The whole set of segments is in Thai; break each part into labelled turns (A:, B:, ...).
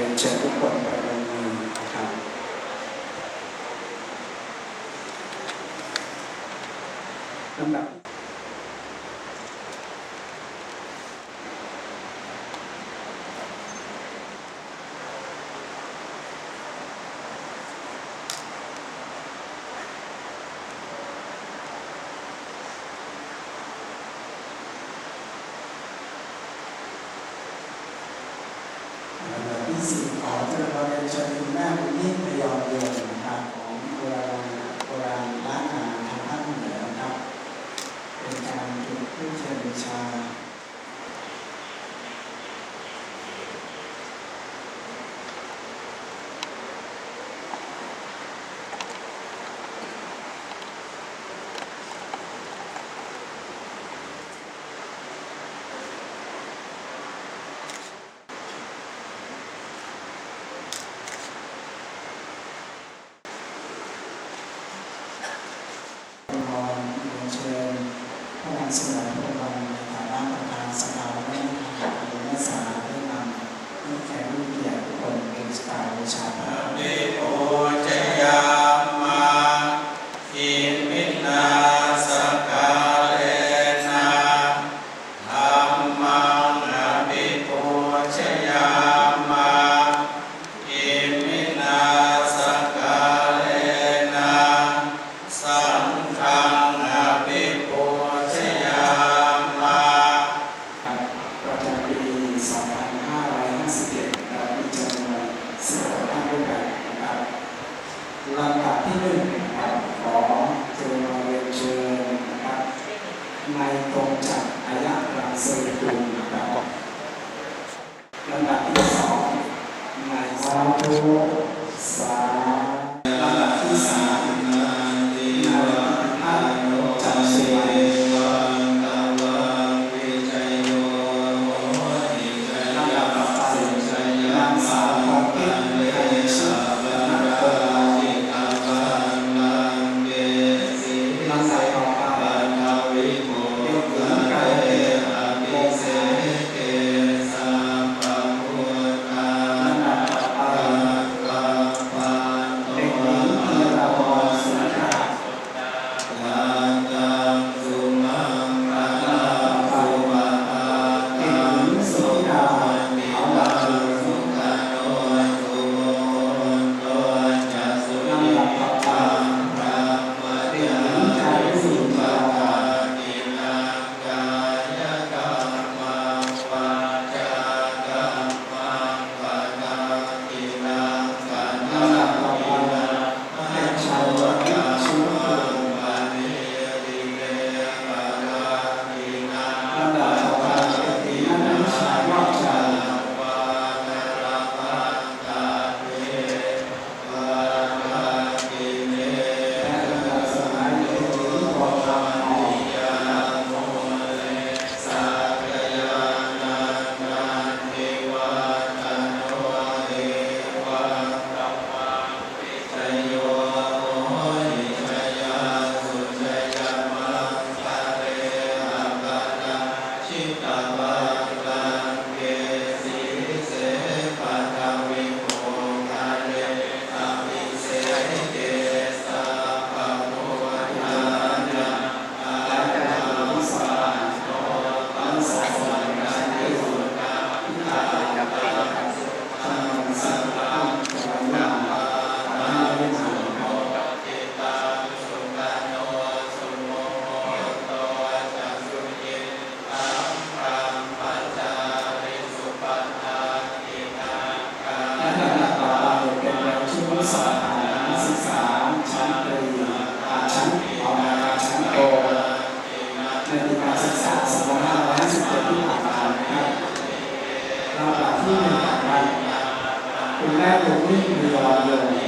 A: รียนเชิญทุกคนไปบนมือนะครับลำดับ เสลิมพระบรมในฐานะประธานสภาวัฒนธรรมแลสาได้นำเพื่
B: อแขกผู้เกีย
A: รติทุกคนเป็นสกายบูชาพระ التوفيق على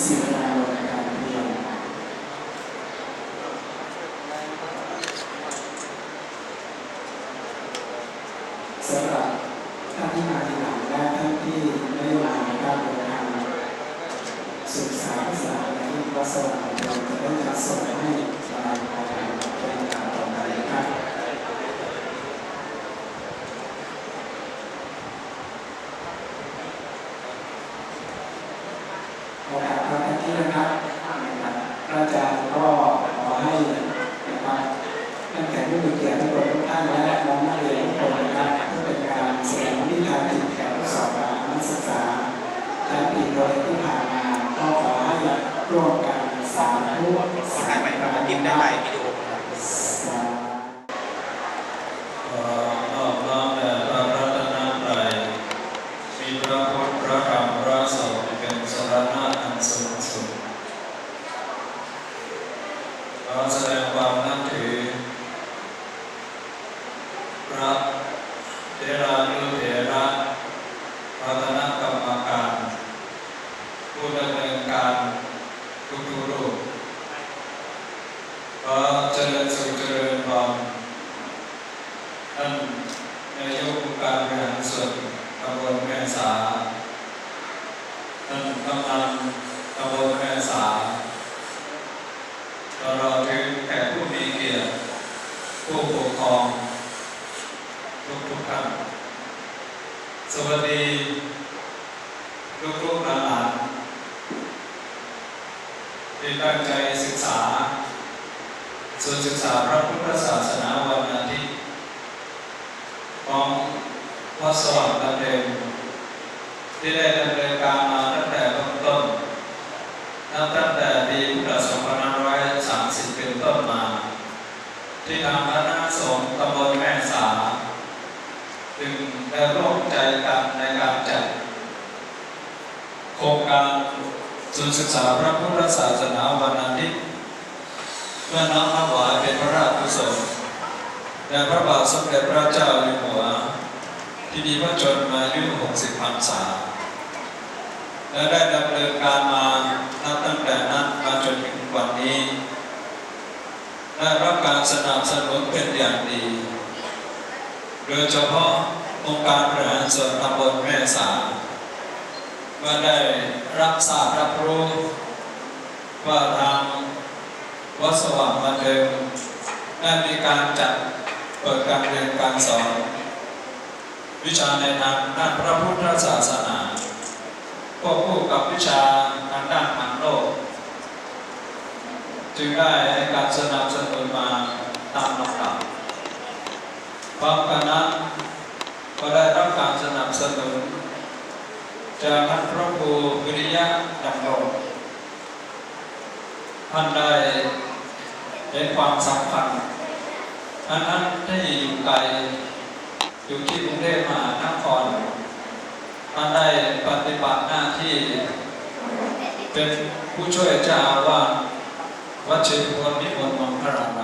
A: หญิงศิราในการเรีย
C: รสำหรับท่านที่มาทีหลังและท่านที่ไม่ได้มาในการเดินทางศึกษาภาษาในวัดสว่างเราจะได้จัดส่งให้มาภายในเป็นการต่อไปนะครับ โอกาสครั้งที่นะครับนะครับพระอาจารย์ก็ขอให้นะครับ ตั้งแต่ผู้มีเกียรติทุกคนทุกท่านและน้องนักเรียนทุกคนนะครับเพื่อเป็นการแสดงวิชาจิตแก่ผู้สอบการนักศึกษาและปีโดยที่ผ่านมาก็ขอให้ร่วมกันสาธุ
D: ขอถ่ายใหม่ครับพิมพ์ได้ไหมวิดีโอครับ
C: สาธุ
E: ขอนอบน้อมแด่พระรัตนตรัยมีพระพุทธพระธรรมพระสงฆ์เป็นสรณะอันสูงสุดขอแสดงความนับถือ พระเทรานุเถระพัฒนกรรมการ ผู้ดำเนินการ ทุกๆรูปขอเจริญสุขเจริญพรท่านนายกองค์การบริหารส่วนตำบลแม่สาท่านกำนันตำบลแม่สาตลอดถึงแขกผู้มีเกียรติผู้ปกครองทุกทุกท่านสวัสดีลูกๆหลานๆที่ ตั้งใจศึกษาส่วนศึกษาพระพุทธศาสนาวันอาทิตย์ของวัดสว่างดำเนิมที่ได้ดำเนินการมาตั้งแต่เริ่มต้นนับตั้งแต่ปีพุทธศักราช2530 เป็นต้นมา ที่ทางคณะสงฆ์ตำบลแม่สาจึงได้ร่วมใจกันในการจัดโครงการ ศูนย์ศึกษาพระพุทธศาสนาวันอาทิตย์เพื่อน้อมถวายเป็นพระราชกุศลแด่พระบาทสมเด็จพระเจ้าอยู่หัว ที่มีพระชนมายุ 60พรรษา และได้ดำเนินการมานับตั้งแต่นั้นมาจนถึงวันนี้ ได้รับการสนับสนุนเป็นอย่างดี โดยเฉพาะองค์การบริหารส่วนตำบลแม่สา เมื่อได้รับทราบรับรู้ว่าทางวัดสว่างมาเดิมได้มีการจัดเปิดการเรียนการสอน วิชาในทางด้านพระพุทธศาสนาควบคู่กับวิชาทางด้านทางโลก จึงได้ให้การสนับสนุนมาตามลำดับพร้อมกันนั้นก็ได้รับการสนับสนุน จากท่านพระครูวิริยะดำรงท่านได้เห็นความสำคัญท่านนั้นที่อยู่ไกลอยู่ที่กรุงเทพมหานครท่านได้ปฏิบัติหน้าที่ เป็นผู้ช่วยเจ้าอาวาสวัดเชยพลนิมนต์มังคลาราม